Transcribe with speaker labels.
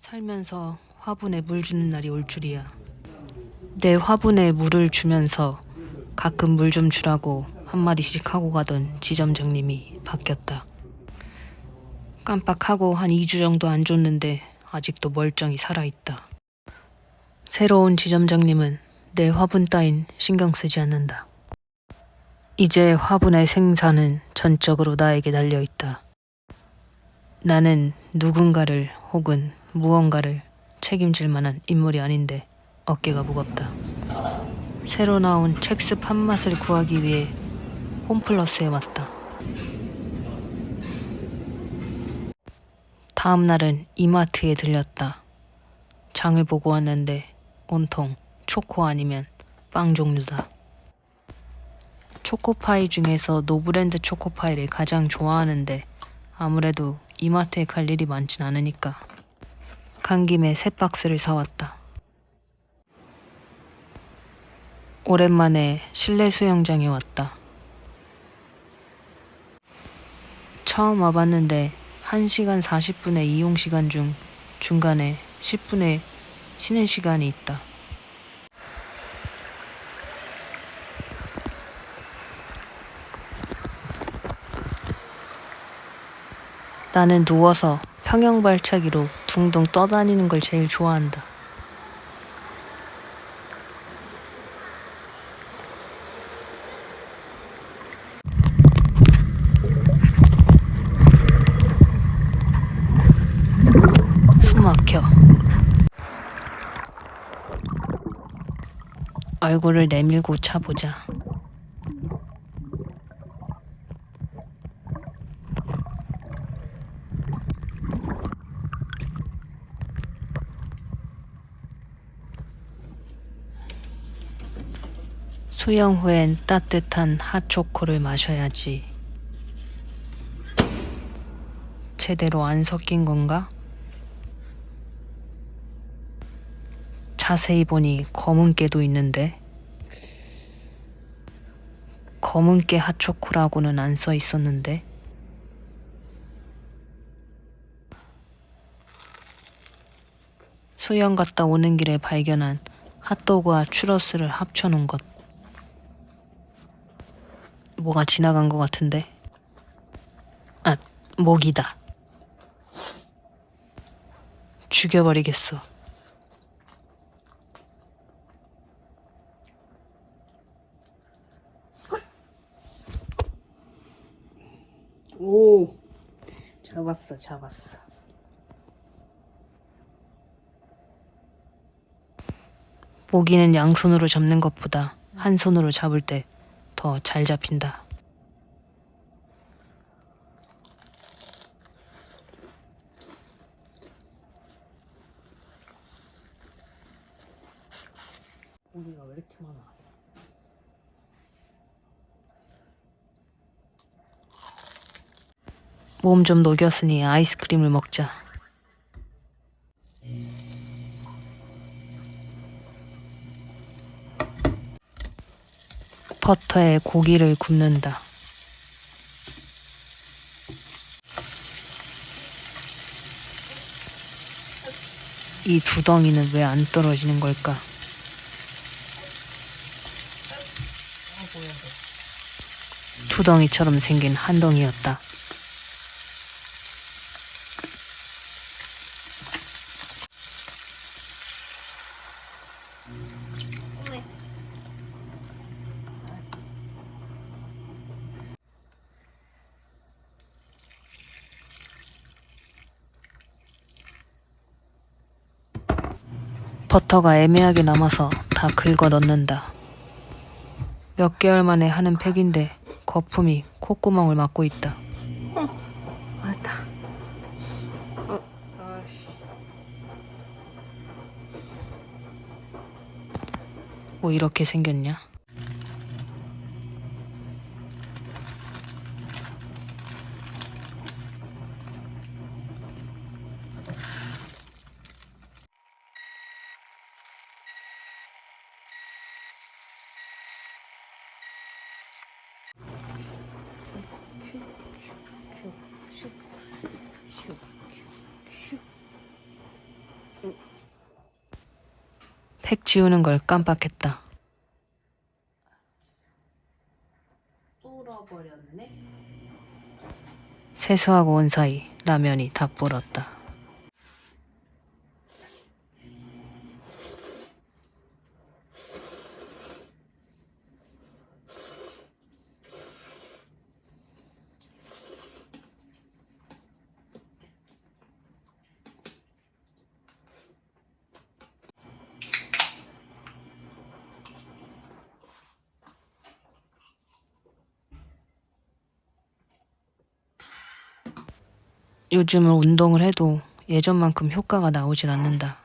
Speaker 1: 살면서 화분에 물 주는 날이 올 줄이야. 내 화분에 물을 주면서 가끔 물 좀 주라고 한마디씩 하고 가던 지점장님이 바뀌었다. 깜빡하고 한 2주 정도 안 줬는데 아직도 멀쩡히 살아있다. 새로운 지점장님은 내 화분 따윈 신경 쓰지 않는다. 이제 화분의 생사는 전적으로 나에게 달려있다. 나는 누군가를 혹은 무언가를 책임질 만한 인물이 아닌데 어깨가 무겁다. 새로 나온 첵스 팥맛을 구하기 위해 홈플러스에 왔다. 다음 날은 이마트에 들렸다. 장을 보고 왔는데 온통 초코 아니면 빵 종류다. 초코파이 중에서 노브랜드 초코파이를 가장 좋아하는데 아무래도 이마트에 갈 일이 많진 않으니까 간 김에 새 박스를 사왔다. 오랜만에 실내 수영장에 왔다. 처음 와봤는데 1시간 40분의 이용 시간 중 중간에 10분의 쉬는 시간이 있다. 나는 누워서 평형 발차기로 둥둥 떠다니는 걸 제일 좋아한다. 숨 막혀. 얼굴을 내밀고 차보자. 수영 후엔 따뜻한 핫초코를 마셔야지. 제대로 안 섞인 건가? 자세히 보니 검은 깨도 있는데 검은 깨 핫초코라고는 안 써 있었는데 수영 갔다 오는 길에 발견한 핫도그와 추러스를 합쳐놓은 것 뭐가 지나간 것 같은데? 아 모기다. 죽여버리겠어.
Speaker 2: 오 잡았어 잡았어.
Speaker 1: 모기는 양손으로 잡는 것보다 한 손으로 잡을 때 더 잘 잡힌다.
Speaker 2: 고기가 왜 이렇게 많아
Speaker 1: 몸 좀 녹였으니 아이스크림을 먹자. 버터에 고기를 굽는다. 이 두덩이는 왜 안 떨어지는 걸까? 두덩이처럼 생긴 한 덩이였다. 버터가 애매하게 남아서 다 긁어 넣는다. 몇 개월 만에 하는 팩인데 거품이 콧구멍을 막고 있다.
Speaker 2: 맞다 아씨
Speaker 1: 뭐 이렇게 생겼냐? 색 지우는 걸 깜빡했다.
Speaker 2: 뚫어버렸네.
Speaker 1: 세수하고 온 사이 라면이 다 불었다. 요즘은 운동을 해도 예전만큼 효과가 나오질 않는다.